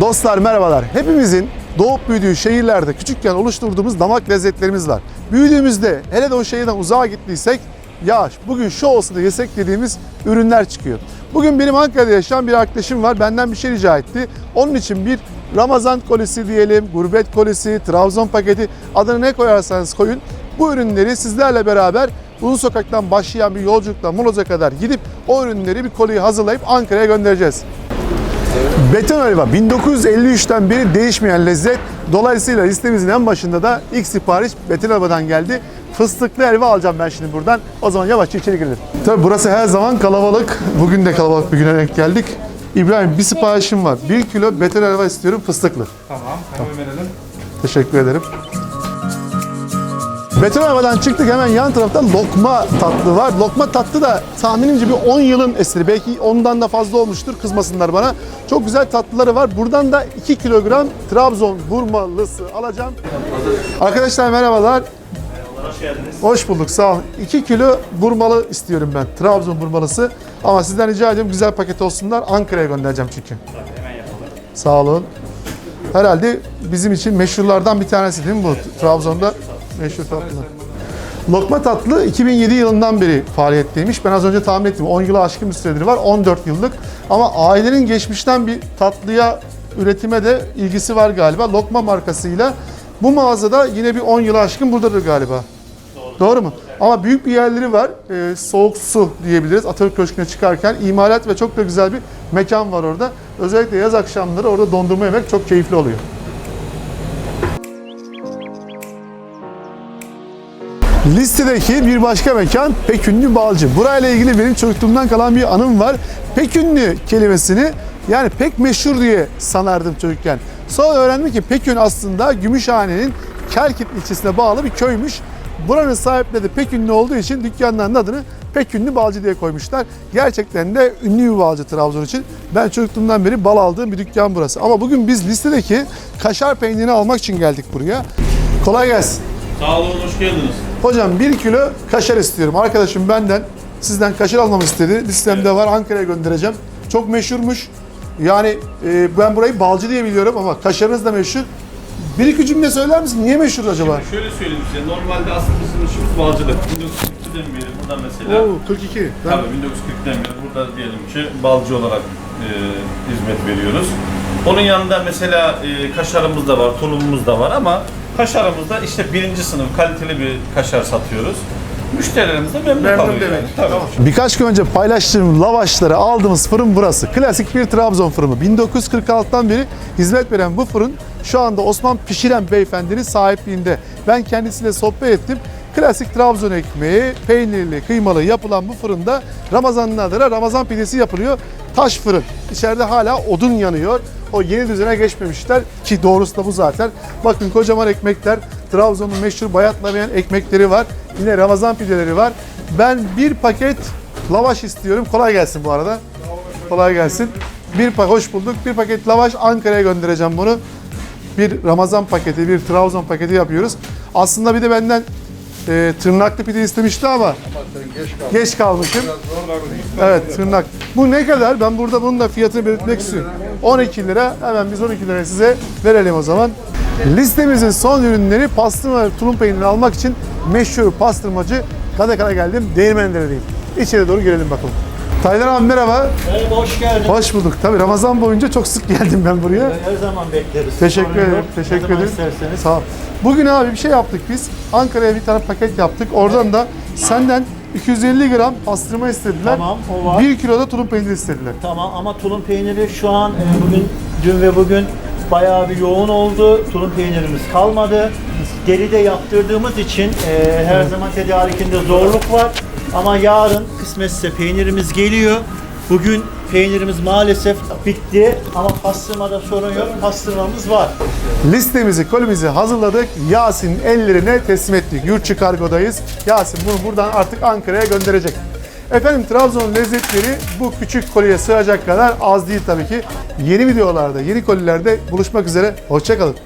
Dostlar merhabalar. Hepimizin doğup büyüdüğü şehirlerde küçükken oluşturduğumuz damak lezzetlerimiz var. Büyüdüğümüzde hele de o şehirden uzağa gittiysek ya bugün şu olsa da yesek dediğimiz ürünler çıkıyor. Bugün benim Ankara'da yaşayan bir arkadaşım var. Benden bir şey rica etti. Onun için bir Ramazan kolisi diyelim, gurbet kolisi, Trabzon paketi adını ne koyarsanız koyun. Bu ürünleri sizlerle beraber Uzun Sokak'tan başlayan bir yolculukla Moloz'a kadar gidip o ürünleri bir koliye hazırlayıp Ankara'ya göndereceğiz. Beton helva 1953'ten beri değişmeyen lezzet. Dolayısıyla listemizin en başında da ilk sipariş beton helvadan geldi. Fıstıklı helva alacağım ben şimdi buradan. O zaman yavaşça içeri girelim. Tabii burası her zaman kalabalık. Bugün de kalabalık bir güne denk geldik. İbrahim bir siparişim var. 1 kilo beton helva istiyorum fıstıklı. Tamam, hemen verelim. Teşekkür ederim. Beton helvadan çıktık hemen yan tarafta lokma tatlı var. Lokma tatlı da tahminimce bir 10 yılın eseri. Belki ondan da fazla olmuştur kızmasınlar bana. Çok güzel tatlıları var. Buradan da 2 kilogram Trabzon burmalısı alacağım. Arkadaşlar merhabalar. Hoş geldiniz. Hoş bulduk sağ olun. 2 kilo burmalı istiyorum ben. Trabzon burmalısı. Ama sizden rica ediyorum güzel paket olsunlar. Ankara'ya göndereceğim çünkü. Hemen yapalım. Sağ olun. Herhalde bizim için meşhurlardan bir tanesi değil mi bu? Trabzon'da meşhur tatlı. Lokma tatlı 2007 yılından beri faaliyetteymiş. Ben az önce tahmin ettim. 10 yılı aşkın bir süredir var. 14 yıllık. Ama ailenin geçmişten bir tatlıya üretime de ilgisi var galiba. Lokma markasıyla. Bu mağazada yine bir 10 yılı aşkın buradadır galiba. Doğru mu? Ama büyük bir yerleri var. Ee, soğuk su diyebiliriz. Atatürk Köşkü'ne çıkarken imalat ve çok da güzel bir mekan var orada. Özellikle yaz akşamları orada dondurma yemek çok keyifli oluyor. Listedeki bir başka mekan Pekünlü Balcı. Burayla ilgili benim çocukluğumdan kalan bir anım var. Pekünlü kelimesini yani pek meşhur diye sanardım çocukken. Sonra öğrendim ki Pekün aslında Gümüşhane'nin Kerkit ilçesine bağlı bir köymüş. Buranın sahipleri de Pekünlü olduğu için dükkanların adını Pekünlü Balcı diye koymuşlar. Gerçekten de ünlü bir balcı Trabzon için. Ben çocukluğumdan beri bal aldığım bir dükkan burası. Ama bugün biz listedeki kaşar peynirini almak için geldik buraya. Kolay gelsin. Sağ olun, hoş geldiniz. Hocam 1 kilo kaşar istiyorum. Arkadaşım benden sizden kaşar almamı istedi. Listemde var Ankara'ya göndereceğim. Çok meşhurmuş. Yani e, ben burayı balcı diye biliyorum ama kaşarınız da meşhur. Bir iki cümle söyler misin? Niye meşhur acaba? Şöyle söyleyeyim size, normalde aslında bizim işimiz balcılık. 1942'den beri burada mesela, Oo 42. Ben tabii 1940'den beri burada diyelim ki balcı olarak e, hizmet veriyoruz. Onun yanında mesela e, kaşarımız da var, tulumumuz da var ama kaşarımızda işte birinci sınıf kaliteli bir kaşar satıyoruz. Müşterilerimiz de memnun, Memnun kalıyor demek. yani. Tabii. Birkaç gün önce paylaştığım lavaşları aldığımız fırın burası. Klasik bir Trabzon fırını. 1946'dan beri hizmet veren bu fırın şu anda Osman Pişiren beyefendinin sahipliğinde. Ben kendisiyle sohbet ettim. Klasik Trabzon ekmeği, peynirli, kıymalı yapılan bu fırında Ramazan'ın adına Ramazan pidesi yapılıyor. Taş fırın. İçeride hala odun yanıyor. O yeni düzene geçmemişler ki doğrusu da bu zaten. Bakın kocaman ekmekler. Trabzon'un meşhur bayatlamayan ekmekleri var. Yine Ramazan pideleri var. Ben bir paket lavaş istiyorum. Kolay gelsin bu arada. Kolay gelsin. Bir pa hoş bulduk. Bir paket lavaş Ankara'ya göndereceğim bunu. Bir Ramazan paketi, bir Trabzon paketi yapıyoruz. Aslında bir de benden e, tırnaklı pide istemişti ama geç kalmışım. Evet tırnak. Bu ne kadar? Ben burada bunun da fiyatını belirtmek istiyorum. 12 lira. Hemen biz 12 lira size verelim o zaman. Listemizin son ürünleri pastırma ve tulum peynirini almak için meşhur pastırmacı Kadakala geldim. Değirmendere'deyim. İçeri doğru girelim bakalım. Taylan abi merhaba. Merhaba, hoş geldin. Hoş bulduk. Tabii Ramazan boyunca çok sık geldim ben buraya. Her zaman bekleriz. Teşekkür Sorun ederim. yok. Ne Teşekkür zaman ederim. isterseniz. Sağ ol. Bugün abi bir şey yaptık biz. Ankara'ya bir tane paket yaptık. Oradan da senden 250 gram pastırma istediler. Tamam, o var. 1 kilo da tulum peyniri istediler. Tamam ama tulum peyniri şu an e, bugün, dün ve bugün bayağı bir yoğun oldu. Tulum peynirimiz kalmadı. Deride yaptırdığımız için e, her zaman tedarikinde zorluk var. Ama yarın kısmetse peynirimiz geliyor. Bugün peynirimiz maalesef bitti ama pastırmada sorun yok. Pastırmamız var. Listemizi, kolimizi hazırladık. Yasin'in ellerine teslim ettik. Yurtçı kargodayız. Yasin bunu buradan artık Ankara'ya gönderecek. Efendim Trabzon lezzetleri bu küçük koliye sığacak kadar az değil tabii ki. Yeni videolarda, yeni kolilerde buluşmak üzere. Hoşçakalın.